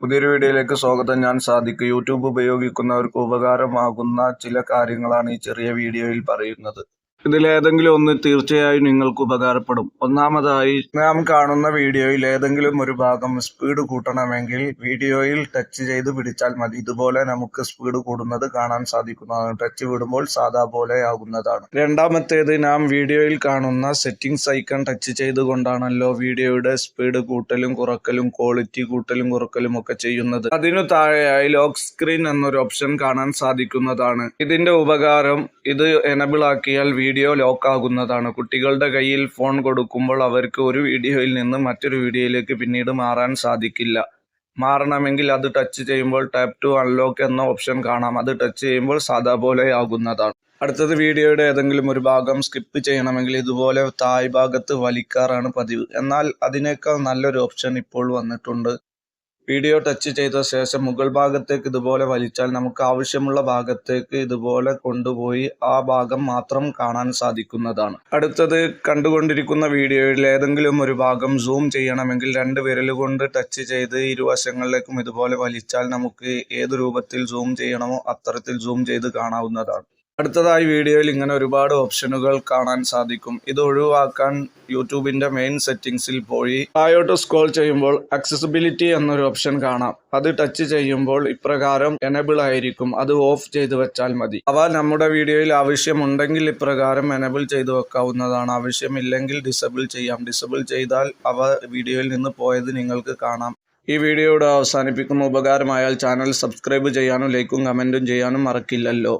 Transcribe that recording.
പുതിയൊരു വീഡിയോയിലേക്ക് സ്വാഗതം. ഞാൻ സാധിക്കും യൂട്യൂബ് ഉപയോഗിക്കുന്നവർക്ക് ഉപകാരമാകുന്ന ചില കാര്യങ്ങളാണ് ഈ ചെറിയ വീഡിയോയിൽ പറയുന്നത്. ഇതിലേതെങ്കിലും ഒന്ന് തീർച്ചയായും നിങ്ങൾക്ക് ഉപകാരപ്പെടും. ഒന്നാമതായി നാം കാണുന്ന വീഡിയോയിൽ ഏതെങ്കിലും ഒരു ഭാഗം സ്പീഡ് കൂട്ടണമെങ്കിൽ വീഡിയോയിൽ ടച്ച് ചെയ്ത് പിടിച്ചാൽ മതി. ഇതുപോലെ നമുക്ക് സ്പീഡ് കൂടുന്നത് കാണാൻ സാധിക്കുന്നതാണ്. ടച്ച് വിടുമ്പോൾ സാധാ പോലെ ആകുന്നതാണ്. രണ്ടാമത്തേത് നാം വീഡിയോയിൽ കാണുന്ന സെറ്റിംഗ്സ് ഐക്കൺ ടച്ച് ചെയ്തുകൊണ്ടാണല്ലോ വീഡിയോയുടെ സ്പീഡ് കൂട്ടലും കുറക്കലും ക്വാളിറ്റി കൂട്ടലും കുറക്കലും ഒക്കെ ചെയ്യുന്നത്. അതിനു താഴെയായി ലോക്ക് സ്ക്രീൻ എന്നൊരു ഓപ്ഷൻ കാണാൻ സാധിക്കുന്നതാണ്. ഇതിന്റെ ഉപകാരം ഇത് എനബിൾ ആക്കിയാൽ ലോക്ക് ആകുന്നതാണ് കുട്ടികളുടെ കയ്യിൽ ഫോൺ കൊടുക്കുമ്പോൾ അവർക്ക് ഒരു വീഡിയോയിൽ നിന്ന് മറ്റൊരു വീഡിയോയിലേക്ക് പിന്നീട് മാറാൻ സാധിക്കില്ല. മാറണമെങ്കിൽ അത് ടച്ച് ചെയ്യുമ്പോൾ ടാപ്പ് ടു അൺലോക്ക് എന്ന ഓപ്ഷൻ കാണാം. അത് ടച്ച് ചെയ്യുമ്പോൾ സാധാ പോലെ ആകുന്നതാണ്. അടുത്തത് വീഡിയോയുടെ ഏതെങ്കിലും ഒരു ഭാഗം സ്കിപ്പ് ചെയ്യണമെങ്കിൽ ഇതുപോലെ തായ് ഭാഗത്ത് വലിക്കാറാണ് പതിവ്. എന്നാൽ അതിനേക്കാൾ നല്ലൊരു ഓപ്ഷൻ ഇപ്പോൾ വന്നിട്ടുണ്ട്. വീഡിയോ ടച്ച് ചെയ്ത ശേഷം മുകൾ ഭാഗത്തേക്ക് ഇതുപോലെ വലിച്ചാൽ നമുക്ക് ആവശ്യമുള്ള ഭാഗത്തേക്ക് ഇതുപോലെ കൊണ്ടുപോയി ആ ഭാഗം മാത്രം കാണാൻ സാധിക്കുന്നതാണ്. അടുത്തത് കണ്ടുകൊണ്ടിരിക്കുന്ന വീഡിയോയിൽ ഏതെങ്കിലും ഒരു ഭാഗം സൂം ചെയ്യണമെങ്കിൽ രണ്ട് വിരലുകൊണ്ട് ടച്ച് ചെയ്ത് ഇരുവശങ്ങളിലേക്കും ഇതുപോലെ വലിച്ചാൽ നമുക്ക് ഏത് രൂപത്തിൽ സൂം ചെയ്യണമോ അത്തരത്തിൽ സൂം ചെയ്ത് കാണാവുന്നതാണ്. അടുത്തതായി വീഡിയോയിൽ ഇങ്ങനെ ഒരുപാട് ഓപ്ഷനുകൾ കാണാൻ സാധിക്കും. ഇത് ഒഴിവാക്കാൻ യൂട്യൂബിന്റെ മെയിൻ സെറ്റിംഗ്സിൽ പോയി താഴോട്ട് സ്ക്രോൾ ചെയ്യുമ്പോൾ അക്സസിബിലിറ്റി എന്നൊരു ഓപ്ഷൻ കാണാം. അത് ടച്ച് ചെയ്യുമ്പോൾ ഇപ്രകാരം എനബിൾ ആയിരിക്കും. അത് ഓഫ് ചെയ്തു വെച്ചാൽ മതി. അവ നമ്മുടെ വീഡിയോയിൽ ആവശ്യമുണ്ടെങ്കിൽ ഇപ്രകാരം എനബിൾ ചെയ്തു വെക്കാവുന്നതാണ്. ആവശ്യമില്ലെങ്കിൽ ഡിസബിൾ ചെയ്യാം. ഡിസബിൾ ചെയ്താൽ അവ വീഡിയോയിൽ നിന്ന് പോയത് നിങ്ങൾക്ക് കാണാം. ഈ വീഡിയോയുടെ അവസാനിപ്പിക്കുന്ന ഉപകാരമായാൽ ചാനൽ സബ്സ്ക്രൈബ് ചെയ്യാനും ലൈക്കും കമന്റും ചെയ്യാനും മറക്കില്ലല്ലോ.